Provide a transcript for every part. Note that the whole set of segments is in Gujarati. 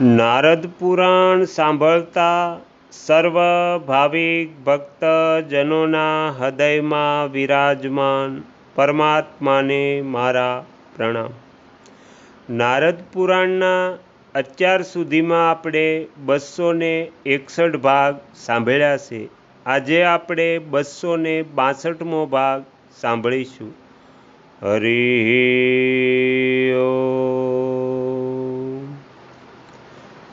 નારદ પુરાણ સાંભળતા સર્વ ભાવિક ભક્તજનોના હૃદયમાં વિરાજમાન પરમાત્માને મારા પ્રણામ. નારદ પુરાણના અત્યાર સુધીમાં આપણે બસો ને એકસઠ ભાગ સાંભળ્યા છે. આજે આપણે બસો ને બાસઠમો ભાગ સાંભળીશું. હરિ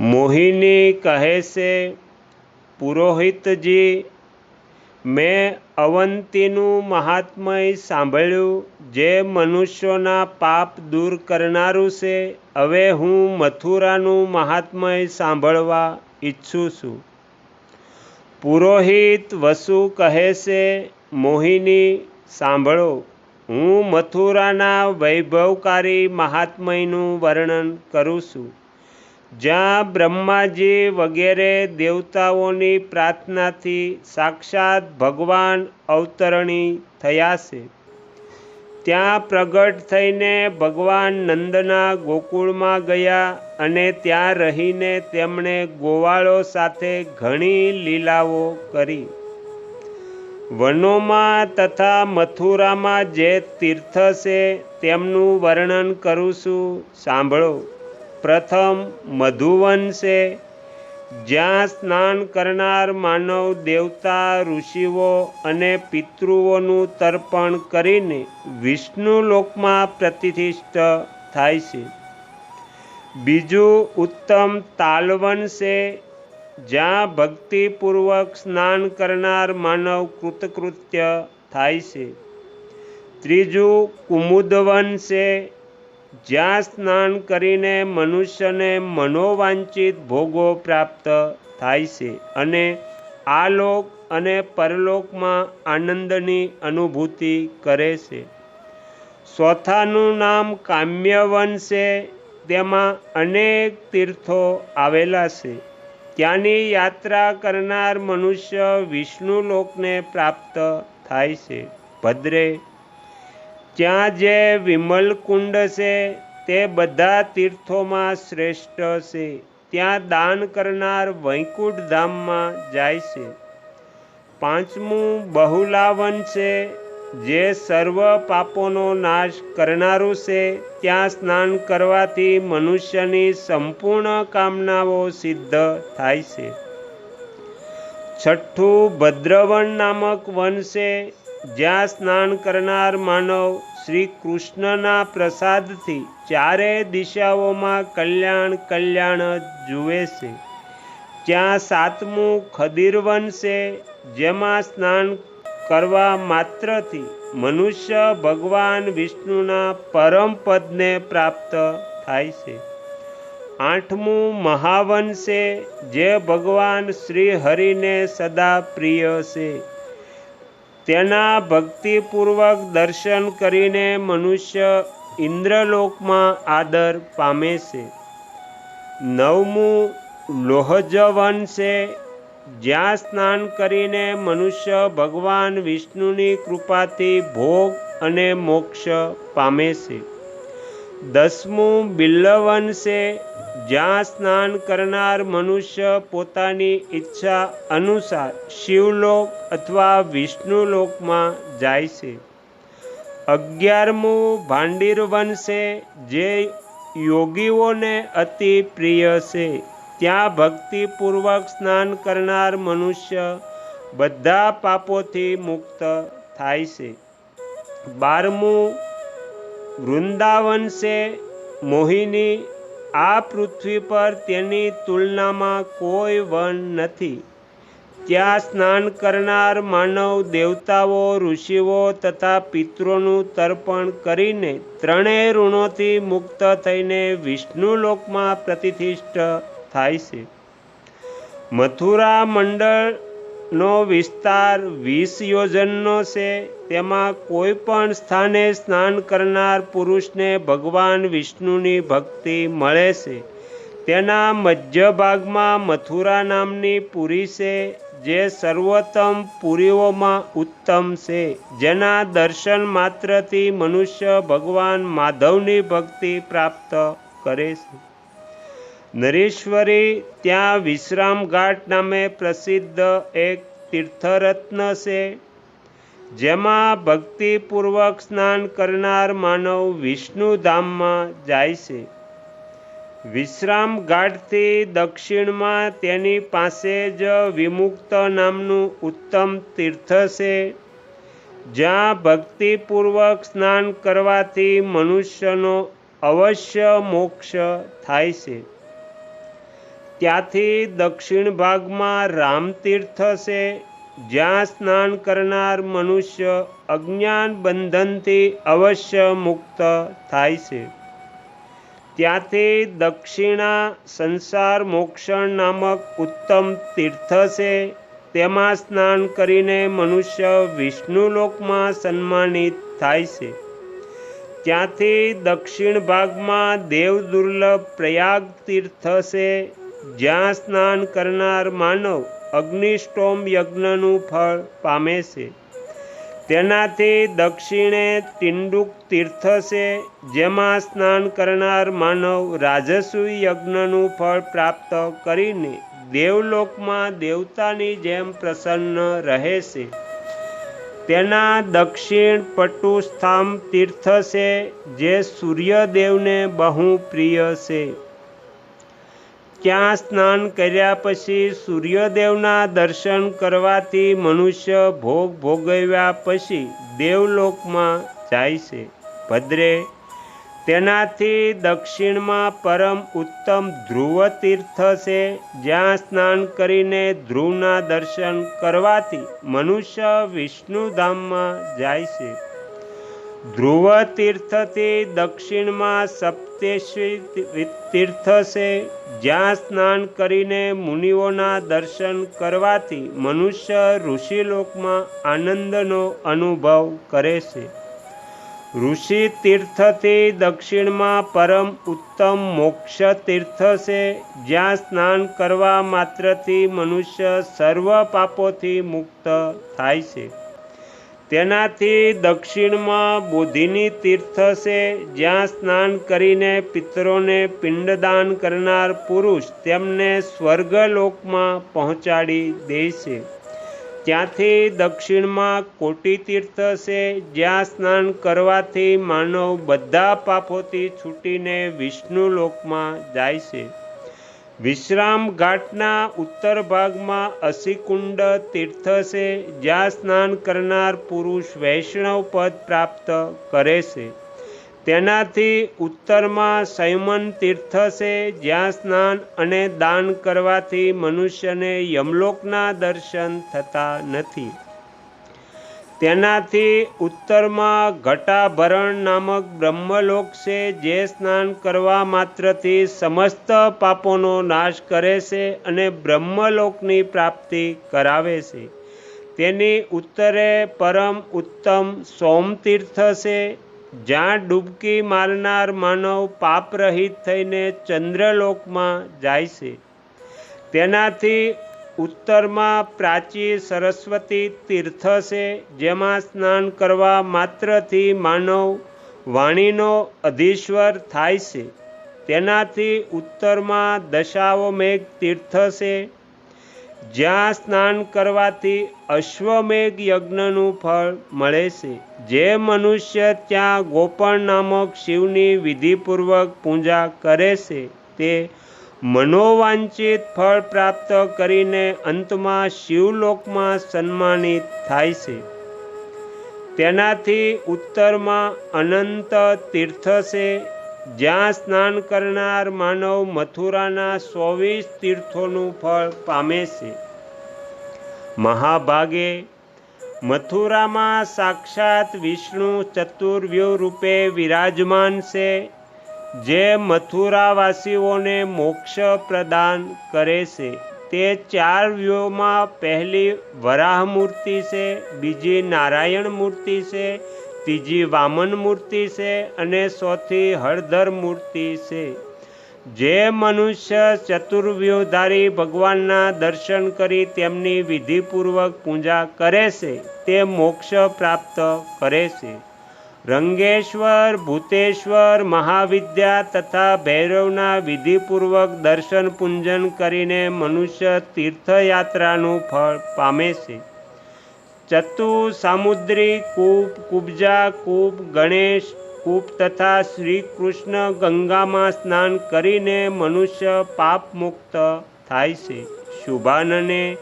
મોહિની કહે છે, પુરોહિતજી, મેં અવંતીનું મહાત્મય સાંભળ્યું, જે મનુષ્યોના પાપ દૂર કરનારું છે. હવે હું મથુરાનું મહાત્મય સાંભળવા ઈચ્છું છું. પુરોહિત વસુ કહે છે, મોહિની, સાંભળો, હું મથુરાના વૈભવકારી મહાત્મયનું વર્ણન કરું છું. જ્યાં બ્રહ્માજી વગેરે દેવતાઓની પ્રાર્થનાથી સાક્ષાત ભગવાન અવતરણી થયા છે. ત્યાં પ્રગટ થઈને ભગવાન નંદના ગોકુળમાં ગયા અને ત્યાં રહીને તેમણે ગોવાળો સાથે ઘણી લીલાઓ કરી. વનોમાં તથા મથુરામાં જે તીર્થ છે તેમનું વર્ણન કરું છું, સાંભળો. પ્રથમ મધુવન છે. જ્યાં સ્નાન કરનાર માનવ દેવતા, ઋષિઓ અને પિતૃઓનું તર્પણ કરીને વિષ્ણુ લોકમાં પ્રતિષ્ઠિત થાય છે. બીજું ઉત્તમ તાલવન છે. જ્યાં ભક્તિપૂર્વક સ્નાન કરનાર માનવ કૃતકૃત્ય થાય છે. ત્રીજું કુમુદવન છે. જ્યાં સ્નાન કરીને મનુષ્યને મનોવાંચિત ભોગો પ્રાપ્ત થાય છે અને આ લોક અને પરલોકમાં આનંદની અનુભૂતિ કરે છે. ચોથાનું નામ કામ્યવન છે. તેમાં અનેક તીર્થો આવેલા છે. ત્યાંની યાત્રા કરનાર મનુષ્ય વિષ્ણુ લોકને પ્રાપ્ત થાય છે. ભદ્રે ત્યાં જે વિમલ કુંડ છે, તે બધા તીર્થોમાં શ્રેષ્ઠ છે. ત્યાં દાન કરનાર વૈકુંઠ ધામમાં જાય છે. પાંચમું બહુલાવન છે, જે સર્વ પાપોનો નાશ કરનારું છે. ત્યાં સ્નાન કરવાથી મનુષ્યની સંપૂર્ણ કામનાઓ સિદ્ધ થાય છે. છઠ્ઠું ભદ્રવન નામક વન છે જ્યાં સ્નાન કરનાર માનવ શ્રી કૃષ્ણના પ્રસાદથી ચારે દિશાઓમાં કલ્યાણ કલ્યાણ જુએ છે. ત્યાં સાતમું ખદીરવન છે જેમાં સ્નાન કરવા માત્રથી મનુષ્ય ભગવાન વિષ્ણુના પરમ પદને પ્રાપ્ત થાય છે. આઠમું મહાવન છે જે ભગવાન શ્રી હરિને સદા પ્રિય છે. તેના ભક્તિપૂર્વક દર્શન કરીને મનુષ્ય ઇન્દ્રલોકમાં આદર પામે છે. નવમું લોહજવન છે જ્યાં સ્નાન કરીને મનુષ્ય ભગવાન વિષ્ણુની કૃપાથી ભોગ અને મોક્ષ પામે છે. દસમું બિલ્લવન છે, જ્યાં સ્નાન કરનાર મનુષ્ય પોતાની ઈચ્છા અનુસાર શિવલોક અથવા વિષ્ણુલોકમાં જાય છે. અગિયારમું ભાંડીરવન છે, જે યોગીઓને અતિ પ્રિય છે. ત્યાં ભક્તિપૂર્વક સ્નાન કરનાર મનુષ્ય બધા પાપોથી મુક્ત થાય છે. બારમું વૃંદાવન છે મોહિની આ પૃથ્વી પર તેની તુલનામાં કોઈ વન નથી. ત્યાં સ્નાન કરનાર માનવ દેવતાઓ, ઋષિઓ તથા પિતૃનું તર્પણ કરીને ત્રણેય ઋણોથી મુક્ત થઈને વિષ્ણુ લોકમાં પ્રતિષ્ઠિત થાય છે. મથુરા મંડળનો વિસ્તાર વીસ યોજનનો છે. તેમાં કોઈ પણ સ્થાને સ્નાન કરનાર પુરુષને ભગવાન વિષ્ણુની ભક્તિ મળે છે. તેના મધ્ય ભાગમાં મથુરા નામની પુરી છે, જે સર્વોત્તમ પુરીઓમાં ઉત્તમ છે. જેના દર્શન માત્રથી મનુષ્ય ભગવાન માધવની ભક્તિ પ્રાપ્ત કરે છે. નરેશ્વરી ત્યાં વિશ્રામ ઘાટ નામે પ્રસિદ્ધ એક તીર્થરત્ન છે. જેમાં ભક્તિપૂર્વક સ્નાન કરનાર માનવ વિષ્ણુધામમાં જાય છે. વિશ્રામ ઘાટથી દક્ષિણમાં તેની પાસે જ વિમુક્ત નામનું ઉત્તમ તીર્થ છે. જ્યાં ભક્તિપૂર્વક સ્નાન કરવાથી મનુષ્યનો અવશ્ય મોક્ષ થાય છે. ત્યાંથી દક્ષિણ ભાગમાં રામતીર્થ છે. જ્યાં સ્નાન કરનાર મનુષ્ય અજ્ઞાન બંધનથી અવશ્ય મુક્ત થાય છે. ત્યાંથી દક્ષિણા સંસાર મોક્ષણ નામક ઉત્તમ તીર્થ છે. તેમાં સ્નાન કરીને મનુષ્ય વિષ્ણુલોકમાં સન્માનિત થાય છે. ત્યાંથી દક્ષિણ ભાગમાં દેવ દુર્લભ પ્રયાગ તીર્થ છે. જ્યાં સ્નાન કરનાર માનવ અગ્નિષ્ટોમ યજ્ઞનું ફળ પામે છે. તેનાથી દક્ષિણે તિંડુક તીર્થ છે, જેમાં સ્નાન કરનાર માનવ રાજસુ યજ્ઞનું ફળ પ્રાપ્ત કરીને દેવલોકમાં દેવતાની જેમ પ્રસન્ન રહે છે. તેના દક્ષિણ પટુસ્થામ તીર્થ છે, જે સૂર્યદેવને બહુ પ્રિય છે. ત્યાં સ્નાન કર્યા પછી સૂર્યદેવના દર્શન કરવાથી મનુષ્ય ભોગ ભોગવ્યા પછી દેવલોકમાં જાય છે. ભદ્રે, તેનાથી દક્ષિણમાં પરમ ઉત્તમ ધ્રુવ તીર્થ છે. જ્યાં સ્નાન કરીને ધ્રુવના દર્શન કરવાથી મનુષ્ય વિષ્ણુધામમાં જાય છે. ધ્રુવ તીર્થથી દક્ષિણમાં સપ્તેશ્વરી તીર્થ છે. જ્યાં સ્નાન કરીને મુનિઓના દર્શન કરવાથી મનુષ્ય ઋષિલોકમાં આનંદનો અનુભવ કરે છે. ઋષિ તીર્થથી દક્ષિણમાં પરમ ઉત્તમ મોક્ષ તીર્થ છે. જ્યાં સ્નાન કરવા માત્રથી મનુષ્ય સર્વ પાપોથી મુક્ત થાય છે. તેનાથી દક્ષિણમાં બોધિની તીર્થ છે, જ્યાં સ્નાન કરીને પિતરોને પિંડદાન કરનાર પુરુષ તેમને સ્વર્ગલોકમાં પહોંચાડી દે છે. ત્યાંથી દક્ષિણમાં કોટી તીર્થ છે, જ્યાં સ્નાન કરવાથી માનવ બધા પાપોથી છૂટીને વિષ્ણુ લોકમાં જાય છે. વિશ્રામ ઘાટના ઉત્તર ભાગમાં અસિકુંડ તીર્થ છે, જ્યાં સ્નાન કરનાર પુરુષ વૈષ્ણવ પદ પ્રાપ્ત કરે છે. તેનાથી ઉત્તરમાં સંયમન તીર્થ છે, જ્યાં સ્નાન અને દાન કરવાથી મનુષ્યને યમલોકના દર્શન થતા નથી. તેનાથી ઉત્તરમાં ઘટાભરણ નામક બ્રહ્મલોક છે, જે સ્નાન કરવા માત્રથી સમસ્ત પાપોનો નાશ કરે છે અને બ્રહ્મલોકની પ્રાપ્તિ કરાવે છે. તેની ઉત્તરે પરમ ઉત્તમ સોમતીર્થ છે, જ્યાં ડૂબકી મારનાર માનવ પાપરહિત થઈને ચંદ્રલોકમાં જાય છે. તેનાથી ઉત્તરમાં પ્રાચી સરસ્વતી તીર્થ છે, જેમાં સ્નાન કરવા માત્રથી માનવ વાણીનો અધીશ્વર થાય છે. તેનાથી ઉત્તરમાં દશાવમેઘ તીર્થ છે, જ્યાં સ્નાન કરવાથી અશ્વમેઘ યજ્ઞનું ફળ મળે છે. જે મનુષ્ય ત્યાં ગોપણ નામક શિવની વિધિપૂર્વક પૂજા કરે છે, તે મનોવાંચિત ફળ પ્રાપ્ત કરીને અંતમાં શિવલોકમાં સન્માનિત થાય છે. તેનાથી ઉત્તરમાં અનંત તીર્થ છે. જ્યાં સ્નાન કરનાર માનવ મથુરાના ચોવીસ તીર્થોનું ફળ પામે છે. મહાભાગે મથુરામાં સાક્ષાત વિષ્ણુ ચતુર્વ્યૂહ રૂપે વિરાજમાન છે. જે મથુરાવાસીઓને મોક્ષ પ્રદાન કરે છે, તે ચાર વ્યૂહમાં પહેલી વરાહ મૂર્તિ છે, બીજી નારાયણ મૂર્તિ છે, ત્રીજી વામન મૂર્તિ છે અને ચોથી હળધર મૂર્તિ છે. જે મનુષ્ય ચતુર્વ્યુધારી ભગવાનના દર્શન કરી તેમની વિધિપૂર્વક પૂજા કરે છે, તે મોક્ષ પ્રાપ્ત કરે છે. રંગેશ્વર, ભૂતેશ્વર, મહાવિદ્યા તથા ભૈરવના વિધિપૂર્વક દર્શન પૂંજન કરીને મનુષ્ય તીર્થયાત્રાનું ફળ પામે છે. ચતુ, સામુદ્રી, કૂપ, કુબજા, કૂપ, ગણેશ, કૂપ તથા શ્રી કૃષ્ણ ગંગામાં સ્નાન કરીને મનુષ્ય પાપ મુક્ત થાય છે. શુભાનને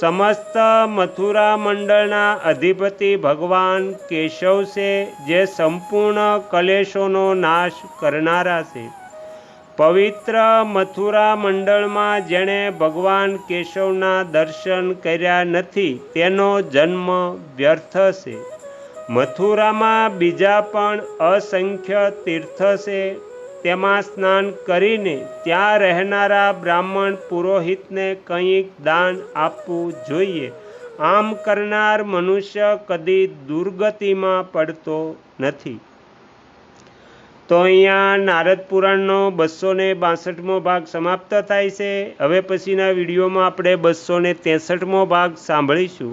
સમસ્ત મથુરા મંડળના અધિપતિ ભગવાન કેશવ છે જે સંપૂર્ણ કલેશોનો નાશ કરનારા છે. પવિત્ર મથુરા મંડળમાં જેણે ભગવાન કેશવના દર્શન કર્યા નથી, તેનો જન્મ વ્યર્થ છે. મથુરામાં બીજા પણ અસંખ્ય તીર્થ છે. તેમાં સ્નાન કરીને ત્યાં રહેનારા બ્રાહ્મણ પુરોહિતને કંઈક દાન આપવું જોઈએ. આમ કરનાર મનુષ્ય કદી દુર્ગતિમાં પડતો નથી. તો અહીંયા નારદ પુરાણનો બસો ને બાસઠમો ભાગ સમાપ્ત થાય છે. હવે પછીના વિડીયોમાં આપણે બસો ને ત્રેસઠમો ભાગ સાંભળીશું.